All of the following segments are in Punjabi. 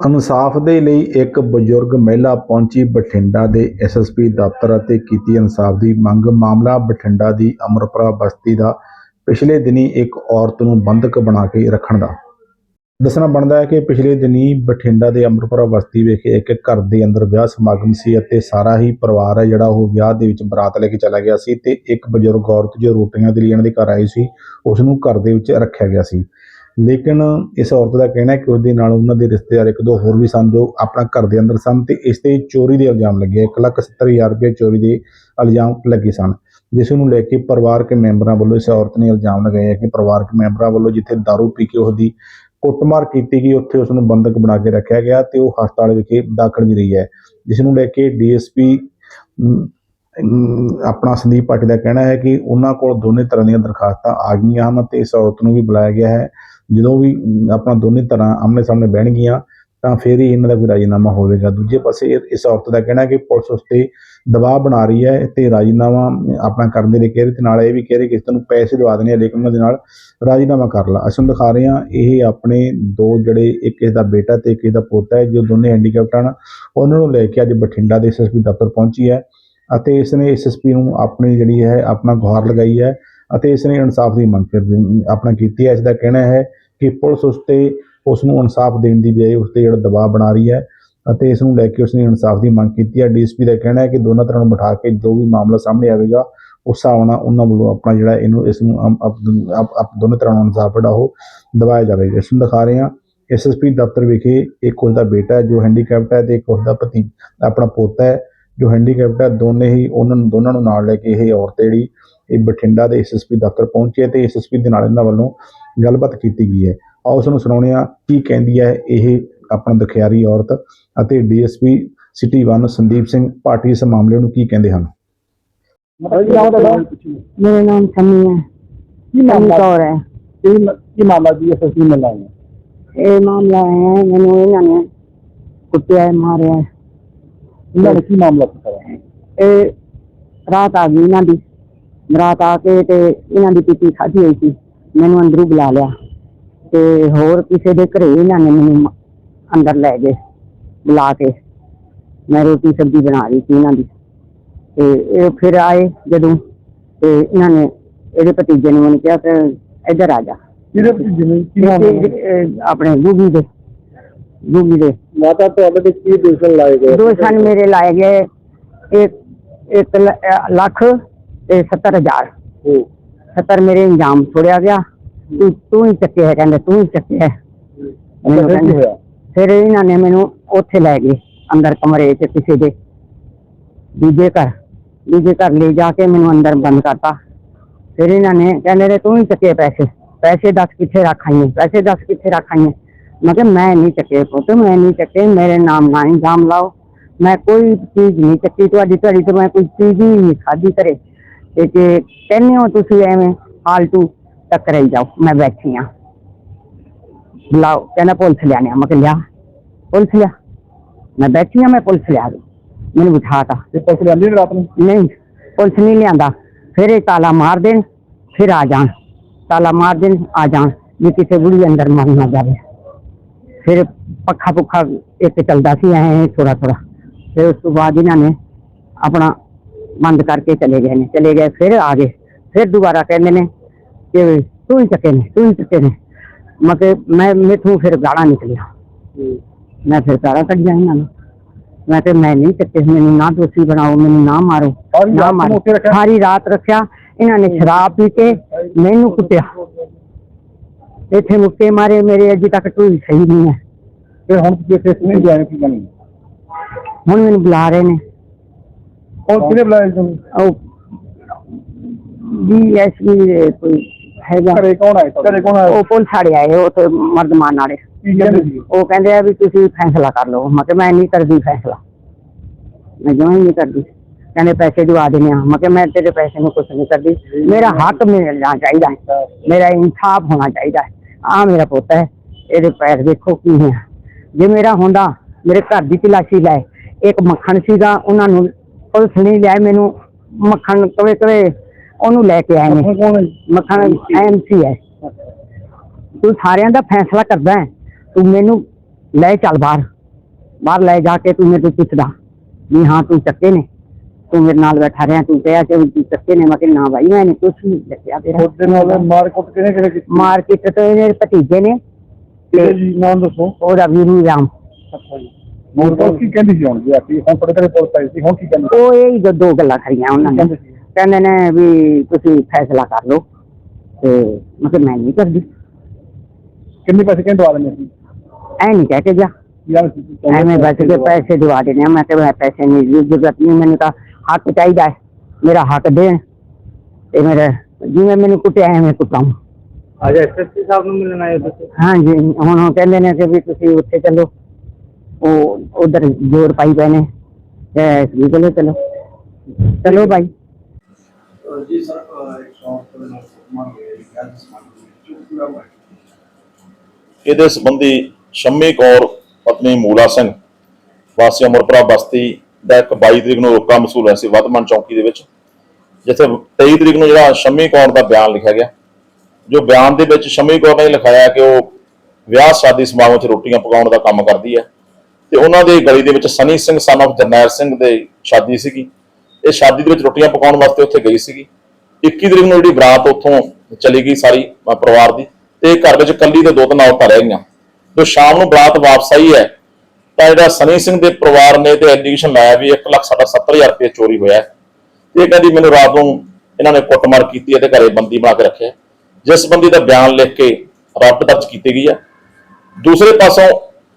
ਇਨਸਾਫ ਦੇ ਲਈ ਇੱਕ ਬਜ਼ੁਰਗ ਮਹਿਲਾ ਪਹੁੰਚੀ ਬਠਿੰਡਾ ਦੇ ਐਸਐਸਪੀ ਦਫ਼ਤਰ ਅਤੇ ਕੀਤੀ ਇਨਸਾਫ ਦੀ ਮੰਗ। ਮਾਮਲਾ ਬਠਿੰਡਾ ਦੀ ਅਮਰਪੁਰਾ ਬਸਤੀ ਦਾ ਪਿਛਲੇ ਦਿਨੀ ਇੱਕ ਔਰਤ ਨੂੰ ਬੰਧਕ ਬਣਾ ਕੇ ਰੱਖਣ ਦਾ। ਦੱਸਣਾ ਬਣਦਾ ਹੈ ਕਿ ਪਿਛਲੇ ਦਿਨੀ ਬਠਿੰਡਾ ਦੇ ਅਮਰਪੁਰਾ ਬਸਤੀ ਵਿਖੇ ਇੱਕ ਘਰ ਦੇ ਅੰਦਰ ਵਿਆਹ ਸਮਾਗਮ ਸੀ ਅਤੇ ਸਾਰਾ ਹੀ ਪਰਿਵਾਰ ਹੈ ਜਿਹੜਾ ਉਹ ਵਿਆਹ ਦੇ ਵਿੱਚ ਬਰਾਤ ਲੈ ਕੇ ਚਲਾ ਗਿਆ ਸੀ ਤੇ ਇੱਕ ਬਜ਼ੁਰਗ ਔਰਤ ਜੋ ਰੋਟੀਆਂ ਦੇ ਲਈ ਇਹਨਾਂ ਦੇ ਘਰ ਆਈ ਸੀ ਉਸ ਨੂੰ ਘਰ ਦੇ ਵਿੱਚ ਰੱਖਿਆ ਗਿਆ ਸੀ। ਲੇਕਿਨ ਇਸ ਔਰਤ ਦਾ ਕਹਿਣਾ ਹੈ ਕਿ ਉਸ ਦੇ ਨਾਲ ਉਹਨਾਂ ਦੇ ਰਿਸ਼ਤੇਦਾਰ ਇੱਕ ਦੋ ਹੋਰ ਵੀ ਸਨ ਜੋ ਆਪਣਾ ਘਰ ਦੇ ਅੰਦਰ ਸਨ ਤੇ ਇਸ ਤੇ ਚੋਰੀ ਦੇ ਇਲਜ਼ਾਮ ਲੱਗੇ ਇੱਕ ਲੱਖ ਸੱਤਰ ਹਜ਼ਾਰ ਰੁਪਏ ਚੋਰੀ ਦੇ ਇਲਜ਼ਾਮ ਲੱਗੇ ਸਨ, ਜਿਸ ਨੂੰ ਲੈ ਕੇ ਪਰਿਵਾਰਕ ਮੈਂਬਰਾਂ ਵੱਲੋਂ ਇਸ ਔਰਤ ਨੇ ਇਲਜ਼ਾਮ ਲਗਾਏ ਕਿ ਪਰਿਵਾਰਕ ਮੈਂਬਰਾਂ ਵੱਲੋਂ ਜਿੱਥੇ ਦਾਰੂ ਪੀ ਕੇ ਉਹਦੀ ਕੁੱਟਮਾਰ ਕੀਤੀ ਗਈ, ਉੱਥੇ ਉਸ ਨੂੰ ਬੰਦਕ ਬਣਾ ਕੇ ਰੱਖਿਆ ਗਿਆ ਤੇ ਉਹ ਹਸਪਤਾਲ ਵਿਖੇ ਦਾਖਲ ਵੀ ਰਹੀ ਹੈ। ਜਿਸ ਨੂੰ ਲੈ ਕੇ ਡੀਐਸਪੀ ਆਪਣਾ ਸੰਦੀਪ ਪਾਟੀ ਦਾ ਕਹਿਣਾ ਹੈ ਕਿ ਉਹਨਾਂ ਕੋਲ ਦੋਨੇ ਤਰ੍ਹਾਂ ਦੀਆਂ ਦਰਖਾਸਤਾਂ ਆ ਗਈਆਂ ਹਨ ਤੇ ਇਸ ਔਰਤ ਨੂੰ ਵੀ ਬੁਲਾਇਆ ਗਿਆ ਹੈ। ਜਦੋਂ ਵੀ ਅਮ, ਆਪਣਾ ਦੋਨੇ ਤਰ੍ਹਾਂ ਆਮਣੇ ਸਾਹਮਣੇ ਬਹਿਣਗੀਆਂ ਤਾਂ ਫਿਰ ਹੀ ਇਹਨਾਂ ਦਾ ਕੋਈ ਰਾਜੀਨਾਮਾ ਹੋਵੇਗਾ। ਦੂਜੇ ਪਾਸੇ ਇਸ ਔਰਤ ਦਾ ਕਹਿਣਾ ਕਿ ਪੁਲਿਸ ਉਸ ਤੇ ਦਬਾਅ ਬਣਾ ਰਹੀ ਹੈ ਤੇ ਰਾਜੀਨਾਮਾ ਆਪਣਾ ਕਰਨ ਦੇ ਲਈ ਕਹਿ ਰਹੀ ਤੇ ਨਾਲ ਇਹ ਵੀ ਕਹਿ ਰਹੀ ਕਿ ਇਸ ਤੈਨੂੰ ਪੈਸੇ ਦਵਾ ਦੇਣੇ ਆ ਲੇਕਿਨ ਉਹਨਾਂ ਦੇ ਨਾਲ ਰਾਜੀਨਾਮਾ ਕਰ ਲਾ। ਅਸੀਂ ਦਿਖਾ ਰਹੇ ਹਾਂ ਇਹ ਆਪਣੇ ਦੋ ਜਿਹੜੇ ਇੱਕ ਇਸ ਦਾ ਬੇਟਾ ਤੇ ਇੱਕ ਇਸ ਦਾ ਪੋਤਾ ਹੈ ਜੋ ਦੋਨੇ ਹੈਂਡੀਕੈਪਟ ਹਨ। ਉਹਨਾਂ ਨੂੰ ਲੈ ਕੇ ਅੱਜ ਬਠਿੰਡਾ ਦੇ ਐਸਐਸਪੀ ਦਫ਼ਤਰ ਪਹੁੰਚੀ ਹੈ ਅਤੇ ਇਸ ਨੇ ਐਸਐਸਪੀ ਨੂੰ ਆਪਣੀ ਜਿਹੜੀ ਹੈ ਆਪਣਾ ਗੁਹਾਰ ਲਗਾਈ ਹੈ ਅਤੇ ਇਸ ਨੇ ਇਨਸਾਫ ਦੀ ਮੰਗ ਫਿਰ ਆਪਣਾ ਕੀਤੀ ਹੈ ਇਸ ਦਾ ਕਹਿਣਾ ਹੈ ਕਿ ਪੁਲਿਸ ਉਸ ਤੇ, ਉਸ ਨੂੰ ਇਨਸਾਫ ਦੇਣ ਦੀ ਬਜਾਏ ਉਸ ਤੇ ਜਿਹੜਾ ਦਬਾਅ ਬਣਾ ਰਹੀ ਹੈ ਅਤੇ ਇਸ ਨੂੰ ਲੈ ਕੇ ਉਸ ਨੇ ਇਨਸਾਫ ਦੀ ਮੰਗ ਕੀਤੀ ਹੈ। ਡੀਐਸਪੀ ਦਾ ਕਹਿਣਾ ਹੈ ਕਿ ਦੋਨਾਂ ਤਰ੍ਹਾਂ ਨੂੰ ਬਿਠਾ ਕੇ ਜੋ ਵੀ ਮਾਮਲਾ ਸਾਹਮਣੇ ਆਵੇਗਾ, ਉਸ ਹਿਸਾਬ ਨਾਲ ਉਹਨਾਂ ਵੱਲੋਂ ਆਪਣਾ ਜਿਹੜਾ ਇਹਨੂੰ, ਇਸ ਨੂੰ ਅਮ- ਦੋਨੇ ਤਰ੍ਹਾਂ ਨੂੰ ਇਨਸਾਫ ਜਿਹੜਾ ਉਹ ਦਵਾਇਆ ਜਾਵੇਗਾ। ਇਸ ਨੂੰ ਦਿਖਾ ਰਹੇ ਹਾਂ। ਐਸਐਸਪੀ ਦਫ਼ਤਰ ਵਿਖੇ ਇੱਕ ਉਸ ਦਾ ਬੇਟਾ ਜੋ ਹੈਂਡੀਕੈਪਟ ਹੈ ਤੇ ਇੱਕ ਉਸ ਦਾ ਪਤੀ, ਆਪਣਾ ਪੋਤਾ ਹੈ। ਜੋ ਹੈਂਡੀਕੈਪਡ ਆ ਦੋਨੇ ਹੀ ਉਹਨਾਂ ਨੂੰ ਦੋਨਾਂ ਨੂੰ ਨਾਲ ਲੈ ਕੇ ਇਹ ਔਰਤ ਜਿਹੜੀ ਇਹ ਬਠਿੰਡਾ ਦੇ ਐਸਐਸਪੀ ਦਫ਼ਤਰ ਪਹੁੰਚੇ ਤੇ ਐਸਐਸਪੀ ਦੇ ਨਾਲ ਇਹਨਾਂ ਵੱਲੋਂ ਗੱਲਬਾਤ ਕੀਤੀ ਗਈ ਹੈ। ਆਓ ਉਸ ਨੂੰ ਸੁਣਾਉਣੇ ਆ ਕੀ ਕਹਿੰਦੀ ਹੈ ਇਹ ਆਪਣਾ ਦਖਿਆਰੀ ਔਰਤ ਅਤੇ DSP city 1 Sandeep Singh party ਇਸ ਮਾਮਲੇ ਨੂੰ ਕੀ ਕਹਿੰਦੇ ਹਨ? ਮੇਰਾ ਨਾਮ ਸਮੀ ਹੈ। ਕੀ ਨਾਮ ਕੌਰ ਹੈ। ਕੀ ਮਾਮਲਾ ਜੀ ਐਸਐਸਪੀ ਮਿਲਾਇਆ ਇਹ ਮਾਮਲਾ ਹੈ ਮੈਨੂੰ ਇਹਨਾਂ ਨੇ ਕੁੱਟਿਆ ਮਾਰਿਆ। ਦਾ ਕੀ ਮਾਮਲਾ ਸੀ ਸਾਰਾ ਇਹ ਰਾਤ ਆ ਗਈ ਇਹਨਾਂ ਦੀ। ਰਾਤ ਆ ਕੇ ਤੇ ਇਹਨਾਂ ਦੀ ਪੀਤੀ ਖਾਧੀ ਹੋਈ ਸੀ। ਮੈਨੂੰ ਅੰਦਰੋਂ ਬੁਲਾ ਲਿਆ। ਤੇ ਹੋਰ ਕਿਸੇ ਦੇ ਘਰੇ ਇਹਨਾਂ ਨੇ ਮੈਨੂੰ ਮ- ਅੰਦਰ ਲੈ ਗਏ ਬੁਲਾ ਕੇ। ਮੈਂ ਰੋਟੀ ਸਬਜ਼ੀ ਬਣਾ ਰਹੀ ਸੀ ਇਹਨਾਂ ਦੀ। ਤੇ ਇਹ ਫਿਰ ਆਏ ਜਦੋਂ ਤੇ ਇਹਨਾਂ ਨੇ ਇਹਦੇ ਭਤੀਜੇ ਨੇ ਮੈਨੂੰ ਕਿਹਾ ਕਿ ਇੱਧਰ ਆ ਜਾ। ਕਿਹਦੇ ਕੀ ਇਹ- ਇਹ ਆਪਣੇ ਗੂਗੀ ਦੇ ਗੂਗੀ ਦੇ। ਮਾਤਾ ਤੁਹਾਡੇ ਤੇ ਕੀ ਦੋਸ਼ਣ ਲਾਏ ਗਏ ਦੋ ਸਨ ਮੇਰੇ ਲਾਏ ਗਏ ਇੱਕ ਇੱਕ ਲ- ਅਹ ਲੱਖ ਤੇ 70000 ਹੂੰ। 70 ਮੇਰੇ ਇੰਜਾਮ ਛੋੜਿਆ ਗਿਆ ਤੂੰ ਤੂੰ ਹੀ ਚੱਕੇ ਹੈ ਕਹਿੰਦੇ ਤੂੰ ਹੀ ਚੱਕੇ ਹੈ ਮੈਨੂੰ ਫਿਰ ਕੀ ਕਹਿੰਦੇ- ਹੋਇਆ ਫਿਰ ਇਹਨਾਂ ਨੇ ਮੈਨੂੰ ਉੱਥੇ ਲੈ ਗਏ ਅੰਦਰ ਕਮਰੇ 'ਚ ਕਿਸੇ ਦੇ ਦੂਜੇ ਘਰ ਦੂਜੇ ਘਰ ਲੈ ਜਾ ਕੇ ਮੈਨੂੰ ਅੰਦਰ ਬੰਦ ਕਰਤਾ ਫਿਰ ਇਹਨਾਂ ਨੇ ਕਹਿੰਦੇ ਨੇ ਤੂੰ ਹੀ ਚੱਕੇ ਪੈਸੇ ਪੈਸੇ ਦੱਸ ਕਿੱਥੇ ਰੱਖਾਈਏ ਪੈਸੇ ਦੱਸ ਕਿੱਥੇ ਰੱਖਾਈਏ ਮੈਂ ਕਿਹਾ ਮੈਂ ਨਹੀਂ ਚੱਕੇ ਪੁੱਤ ਮੈਂ ਨਹੀਂ ਚੱਕੇ ਮੇਰੇ ਨਾਮ ਨਾ ਇਲਜ਼ਾਮ ਲਾਓ ਮੈਂ ਕੋਈ ਚੀਜ਼ ਨਹੀਂ ਚੱਕੀ ਤੁਹਾਡੀ ਤੁਹਾਡੀ ਤੇ ਮੈਂ ਕੋਈ ਚੀਜ਼ ਹੀ ਨਹੀਂ ਖਾਧੀ ਕਰੇ ਤੇ ਜੇ ਕਹਿੰਦੇ ਹੋ ਤੁਸੀਂ ਐਵੇਂ ਫਾਲਤੂ ਟੱਕਰਾਈ ਜਾਓ ਮੈਂ ਬੈਠੀ ਆ ਬੁਲਾਓ ਕਹਿੰਦਾ ਪੁਲਿਸ ਲਿਆਣੇ ਆ ਮੈਂ ਕਿਹਾ ਲਿਆ ਪੁਲਿਸ ਲਿਆ ਮੈਂ ਬੈਠੀ ਆ ਮੈਂ ਪੁਲਿਸ ਲਿਆ ਦੂੰ ਮੈਨੂੰ ਬਿਠਾਤਾ ਤੇ ਪੁਲਿਸ ਲਿਆਂਦੀ ਨੀ ਰਾਤ ਨੂੰ ਨਹੀਂ ਪੁਲਿਸ ਨਹੀਂ ਲਿਆਂਦਾ ਫਿਰ ਇਹ ਤਾਲਾ ਮਾਰ ਦੇਣ ਫਿਰ ਆ ਜਾਣ ਤਾਲਾ ਮਾਰ ਦੇਣ ਆ ਜਾਣ ਜੇ ਕਿਸੇ ਬੁੜੀ ਅੰਦਰ ਮਰ ਨਾ ਜਾਵੇ ਫਿਰ ਪੱਖਾ ਪੁੱਖਾ ਇੱਕ ਚੱਲਦਾ ਸੀ ਐ ਥੋੜਾ ਥੋੜਾ ਫਿਰ ਉਸ ਤੋਂ ਬਾਅਦ ਇਹਨਾਂ ਨੇ ਆਪਣਾ ਬੰਦ ਕਰਕੇ ਚਲੇ ਗਏ ਨੇ ਚਲੇ ਗਏ ਫਿਰ ਆ ਗਏ ਫਿਰ ਦੁਬਾਰਾ ਕਹਿੰਦੇ ਨੇ ਕਿ ਤੂੰ ਹੀ ਚੱਕੇ ਨੇ ਤੂੰ ਹੀ ਚੱਕੇ ਨੇ ਮੈਂ ਕਿ ਮੈਂ ਮੈਥੋਂ ਫਿਰ ਗਾਲਾਂ ਨਿਕਲਿਆ ਮੈਂ ਫਿਰ ਗਾਲਾਂ ਕੱਢੀਆਂ ਇਹਨਾਂ ਨੂੰ ਮੈਂ ਕਿ ਮੈਂ ਨਹੀਂ ਚੱਕੇ ਮੈਨੂੰ ਨਾ ਦੋਸ਼ੀ ਬਣਾਓ ਮੈਨੂੰ ਨਾ ਮਾਰੋ ਸਾਰੀ ਨਾ ਰਾਤ ਮਾਰੋ। ਨੂੰ ਉੱਥੇ ਰੱਖਿਆ? ਇੱਥੇ ਮੁੱਕੇ ਮਾਰੇ ਮੇਰੇ ਅਜੇ ਤੱਕ ਢੂਈ ਸਹੀ ਨਹੀਂ ਹੈ ਤੇ ਹੁਣ ਤੁਸੀਂ ਇੱਥੇ ਸੁਣੀ ਜਾਣੇ ਕੀ ਬਣੀ ਹੁਣ ਮੈਨੂੰ ਬੁਲਾ ਰਹੇ ਨੇ ਉਹ ਕਿਹਨੇ ਬੁਲਾਇਆ ਤੁਹਾਨੂੰ ਉਹ ਡੀਐਸਪੀ ਕੋਈ ਹੈਗਾ ਘਰੇ ਕੌਣ ਆਇਆ ਘਰੇ ਕੌਣ ਆਇਆ ਉਹ ਪੁਲਿਸ ਵਾਲੇ ਆਏ ਉਹ ਤੇ ਮਰਦਮਾਨ ਵਾਲੇ ਕੀ ਕਹਿੰਦੇ ਸੀ ਉਹ ਕਹਿੰਦੇ ਆ ਵੀ ਤੁਸੀਂ ਫੈਸਲਾ ਕਰ ਲਓ ਮੈਂ ਕਿਹਾ ਮੈਂ ਨਹੀਂ ਕਰਦੀ ਫੈਸਲਾ ਮੈਂ ਜਮਾਂ ਹੀ ਨਹੀਂ ਕਰਦੀ ਕਹਿੰਦੇ ਪੈਸੇ ਦਵਾ ਦੇਣੇ ਆ ਮੈਂ ਕਿਹਾ ਮੈਂ ਤੇਰੇ ਪੈਸੇ ਨੂੰ ਕੁਛ ਨਹੀਂ ਕਰਦੀ ਮੇਰਾ ਹੱਕ ਮਿਲਣਾ ਚਾਹੀਦਾ ਹੈ ਮੇਰਾ ਇਨਸਾਫ ਹੋਣਾ ਚਾਹੀਦਾ ਹੈ ਆ ਮੇਰਾ ਪੁੱਤ ਹੈ ਇਹਦੇ ਪੈਰ ਦੇਖੋ ਕੀ ਹੈ। ਜੇ ਮੇਰਾ ਹੁੰਦਾ ਮੇਰੇ ਘਰ ਦੀ ਤਲਾਸ਼ੀ ਲੈ ਇੱਕ ਮੱਖਣ ਸੀਗਾ ਉਹਨਾਂ ਨੂੰ ਪੁਲਿਸ ਨਹੀਂ ਲਿਆ ਮੈਨੂੰ ਮੱਖਣ ਕਵੇ ਕਵੇ ਉਹਨੂੰ ਲੈ ਕੇ ਆਏ ਨੇ। ਮੱਖਣ ਐਮਸੀ ਹੈ। ਤੂੰ ਸਾਰਿਆਂ ਦਾ ਫੈਸਲਾ ਕਰਦਾ ਹੈ ਤੂੰ ਮੈਨੂੰ ਲੈ ਚੱਲ ਬਾਹਰ। ਬਾਹਰ ਲੈ ਜਾ ਕੇ ਤੂੰ ਮੇਰੇ ਤੋਂ ਪੁੱਛਦਾ ਵੀ ਹਾਂ ਤੂੰ ਚੱਕੇ ਨੇ। ਤੂੰ ਮੇਰੇ ਨਾਲ ਬੈਠਾ ਰਿਹਾ ਤੂੰ ਕਿਹਾ ਕਿ ਵੀ ਤੂੰ ਚੱਕੇ ਨੇ ਮੈਂ ਕਿਹਾ ਨਾ ਭਾਈ ਮੈंने ਕੁਛ ਨਹੀਂ ਦੱਸਿਆ ਤੇਰਾ। ਤੁਹਾਡੇ ਨਾਲ ਮਾਰ ਕੁੱਟ ਕਿਹਨੇ ਕਿਹਨੇ ਕੀਤੀ? ਮਾਰਕੀਟ ਤੋਂ ਇਹਨੇ ਭਤੀਜੇ ਨੇ। ਕਿਹਦੇ ਜੀ ਨਾਮ ਦੱਸੋ? ਉਹਦਾ ਵੀਰੂ ਰਾਮ ਅੱਛਾ ਜੀ। ਹੁਣ ਤਾਂ ਕੀ ਕਹਿੰਦੀ ਸੀ ਹੁਣ ਜੀ ਆਪੀ ਹੁਣ ਤੁਹਾਡੇ ਘਰੇ ਪੁਲਿਸ ਆਈ ਸੀ ਹੁਣ ਕੀ ਕਹਿੰਦੀ? ਉਹ ਇਹ ਹੀ ਦੋ- ਦੋ ਗੱਲਾਂ ਖੜੀਆਂ ਉਹਨਾਂ ਨੇ। ਕਹਿੰਦੇ ਸੀ। ਕਹਿੰਦੇ ਨੇ ਵੀ ਤੁਸੀਂ ਫੈਸਲਾ ਕਰ ਲਓ। ਤੇ ਮੈਂ ਕਿਹਾ ਮੈਂ ਨਹੀਂ ਕਰਦੀ। ਕਿੰਨੇ ਪੈਸੇ ਕਹਿੰਦੇ ਦਵਾ ਦਿੰਦੇ ਸੀ? ਐ ਨਹੀਂ ਕਹਿ ਕੇ ਜਾ ਯਾਰ ਐਵੇਂ ਬਚ ਕੇ ਪੈਸੇ ਦਿਵਾ ਦੇਣੇ ਆ। ਮੈਂ ਕਿਹਾ ਮੈਂ ਪੈਸੇ ਨਹੀਂ ਦੀ ਜ਼ਰੂਰਤ ਨਹੀਂ ਮੈਨੂੰ ਤਾਂ ਹੱਕ ਚਾਹੀਦਾ ਹੈ ਮੇਰਾ ਹੱਕ ਦੇਣ ਤੇ ਮੇਰੇ ਜਿਵੇਂ ਮੈਨੂੰ ਕੁੱਟਿਆ ਐਵੇਂ ਕੁੱਟਾਂ। ਅੱਜ ਐਸਐਸਪੀ ਸਾਹਿਬ ਨੂੰ ਮਿਲਣ ਆਏ ਤੁਸੀਂ? ਹਾਂਜੀ ਹੁਣ ਉਹ ਕਹਿੰਦੇ ਨੇ ਕਿ ਵੀ ਤੁਸੀਂ ਉੱਥੇ ਚੱਲੋ। ਉਹ ਉਧਰ ਜੋਰ ਪਾਈ ਪਏ ਨੇ। ਤੇ ਵੀ ਚਲੋ ਚਲੋ। ਚਲੋ ਭਾਈ। ਜੀ ਸਰ ਇੱਕ ਦੇ ਨਾਲ ਗੱਲ ਸਮਾਨ ਹੋਇਆ। ਇਹਦੇ ਸੰਬੰਧੀ ਸ਼ੰਮੀ ਕੌਰ ਪਤਨੀ ਮੂਲਾ ਸਿੰਘ ਵਾਸੀ ਅਮਰਪੁਰਾ ਬਸਤੀ ਦਾ ਇੱਕ 22 ਤਰੀਕ ਨੂੰ ਰੋਕਾ ਮਸੂਲ ਹੋਇਆ ਸੀ ਵਦਮਨ ਚੌਂਕੀ ਦੇ ਵਿੱਚ, ਜਿੱਥੇ 23 ਤਰੀਕ ਨੂੰ ਜਿਹੜਾ ਸ਼ੰਮੀ ਕੌਰ ਦਾ ਬਿਆਨ ਲਿਖਿਆ ਗਿਆ। ਜੋ ਬਿਆਨ ਦੇ ਵਿੱਚ ਸ਼ਮੀ ਕੌਰ ਨੇ ਲਿਖਾਇਆ ਕਿ ਉਹ ਵਿਆਹ ਸ਼ਾਦੀ ਸਮਾਗਮ 'ਚ ਰੋਟੀਆਂ ਪਕਾਉਣ ਦਾ ਕੰਮ ਕਰਦੀ ਹੈ। ਤੇ ਉਹਨਾਂ ਦੇ ਗਲੀ ਦੇ ਵਿੱਚ ਸਨੀ ਸਿੰਘ ਸਨ ਆਫ ਜਰਨੈਲ ਸਿੰਘ ਦੇ ਸ਼ਾਦੀ ਸੀਗੀ। ਇਹ ਸ਼ਾਦੀ ਦੇ ਵਿੱਚ ਰੋਟੀਆਂ ਪਕਾਉਣ ਵਾਸਤੇ ਉੱਥੇ ਗਈ ਸੀਗੀ। 21 ਤਰੀਕ ਨੂੰ ਜਿਹੜੀ ਬਰਾਤ ਉੱਥੋਂ ਚਲੀ ਗਈ ਸਾਰੀ ਪਰਿਵਾਰ ਦੀ, ਤੇ ਘਰ ਵਿੱਚ ਇਕੱਲੀ ਤੇ ਦੋ ਤਿੰਨ ਔਰਤਾਂ ਰਹਿ ਗਈਆਂ। ਜੋ ਸ਼ਾਮ ਨੂੰ ਬਰਾਤ ਵਾਪਸ ਆਈ ਹੈ ਤਾਂ ਜਿਹੜਾ ਸਨੀ ਸਿੰਘ ਦੇ ਪਰਿਵਾਰ ਨੇ ਤੇ ਐਲੀਗੇਸ਼ਨ ਲਾਇਆ ਵੀ 1 ਲੱਖ ਸਾਡਾ 70000 ਰੁਪਏ ਚੋਰੀ ਹੋਇਆ ਤੇ ਇਹ ਕਹਿੰਦੀ ਮੈਨੂੰ ਰਾਤ ਨੂੰ ਇਹਨਾਂ ਨੇ ਕੁੱਟਮਾਰ ਕੀਤੀ ਹੈ ਤੇ ਘਰੇ ਬੰਦੀ ਬਣਾ ਕੇ ਰੱਖਿਆ ਜਿਸ ਬੰਦੀ ਦਾ ਬਿਆਨ ਲਿਖ ਕੇ ਰੱਦ ਦਰਜ ਕੀਤੀ ਗਈ ਹੈ। ਦੂਸਰੇ ਪਾਸੋਂ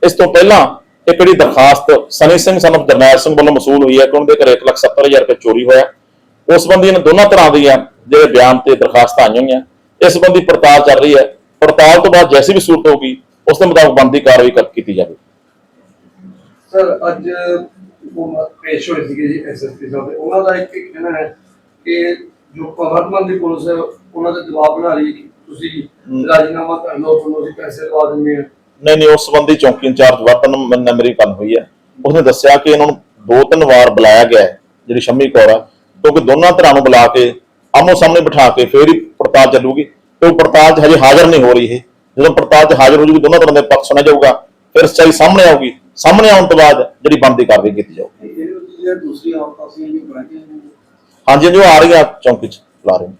ਇਸ ਤੋਂ ਪਹਿਲਾਂ ਇੱਕ ਜਿਹੜੀ ਦਰਖਾਸਤ ਸਨੀ ਸਿੰਘ son of ਸਿੰਘ ਵੱਲੋਂ ਮਸੂਲ ਹੋਈ ਹੈ ਕਿ ਉਹਨਾਂ ਦੇ ਘਰੇ 1,70,000 ਰੁਪਏ ਚੋਰੀ ਹੋਇਆ ਉਸ ਸੰਬੰਧੀ ਇਹਨਾਂ ਦੋਨਾਂ ਤਰ੍ਹਾਂ ਦੀਆਂ ਜਿਹੜੇ ਬਿਆਨ ਤੇ ਦਰਖਾਸਤਾਂ ਆਈਆਂ ਹੋਈਆਂ। ਇਸ ਸੰਬੰਧੀ ਪੜਤਾਲ ਚੱਲ ਰਹੀ ਹੈ। ਪੜਤਾਲ ਤੋਂ ਬਾਅਦ ਜੈਸੀ ਵੀ ਸੂਰਤ ਹੋਊਗੀ ਉਸ ਦੇ ਮੁਤਾਬਕ ਬਣਦੀ ਕਾਰਵਾਈ ਕੀਤੀ ਜਾਵੇ ਸਰ ਅੱਜ ਉਹ ਪੇਸ਼ ਹੋਏ ਸੀਗੇ ਜੀ ਐਸਐਸਪੀ ਸਾਹਿਬ ਦੇ। ਉਹਨਾਂ ਦਾ ਇੱਕ ਕਹਿਣਾ ਹੈ ਕਿ ਜੋ ਵਰਤਮਾਨ ਦੀ ਪੁਲਿਸ ਹੈ ਉਹਨਾਂ ਦੇ ਦਬਾਅ ਬਣਾ ਰਹੀ ਕਿ ਤੁਸੀਂ ਰਾਜੀਨਾਮਾ ਕਰ ਲਓ ਤੁਹਾਨੂੰ ਅਸੀਂ ਪੈਸੇ ਦਵਾ ਦਿੰਦੇ ਹਾਂ। ਨਹੀਂ ਨਹੀਂ ਉਸ ਸੰਬੰਧੀ ਚੌਂਕੀ ਇੰਚਾਰਜ ਵਤਨ ਨਾਲ ਮੇਰੀ ਗੱਲ ਹੋਈ ਹੈ। ਉਸਨੇ ਦੱਸਿਆ ਕਿ ਇਹਨਾਂ ਨੂੰ ਦੋ ਤਿੰਨ ਵਾਰ ਬੁਲਾਇਆ ਗਿਆ ਜਿਹੜੀ ਸ਼ੰਮੀ ਕੌਰ ਆ। ਕਿਉਂਕਿ ਦੋਨਾਂ ਧਿਰਾਂ ਨੂੰ ਬੁਲਾ ਕੇ ਆਮੋ ਸਾਹਮਣੇ ਬਿਠਾ ਕੇ ਫੇਰ ਹੀ ਪੜਤਾਲ ਚੱਲੂਗੀ। ਤੇ ਉਹ ਪੜਤਾਲ 'ਚ ਹਜੇ ਹਾਜ਼ਰ ਨਹੀਂ ਹੋ ਰਹੀ ਇਹ। ਜਦੋਂ ਪੜਤਾਲ 'ਚ ਹਾਜ਼ਰ ਹੋ ਜੂਗੀ ਦੋਨਾਂ ਤਰ੍ਹਾਂ ਦੇ ਪੱਖ ਸੁਣਿਆ ਜਾਊਗਾ ਫਿਰ ਸੱਚਾਈ ਸਾਹਮਣੇ ਆਊਗੀ। ਸਾਹਮਣੇ ਆਉਣ ਤੋਂ ਬਾਅਦ ਜਿਹੜੀ ਬਣਦੀ ਕਾਰਵਾਈ ਕੀਤੀ ਜਾਊਗੀ। ਹਾਂਜੀ ਜੋ ਆ ਰਹੀਆਂ ਚੌਂਕੀ 'ਚ ਲਾ ਰਹੇ ਨੇ।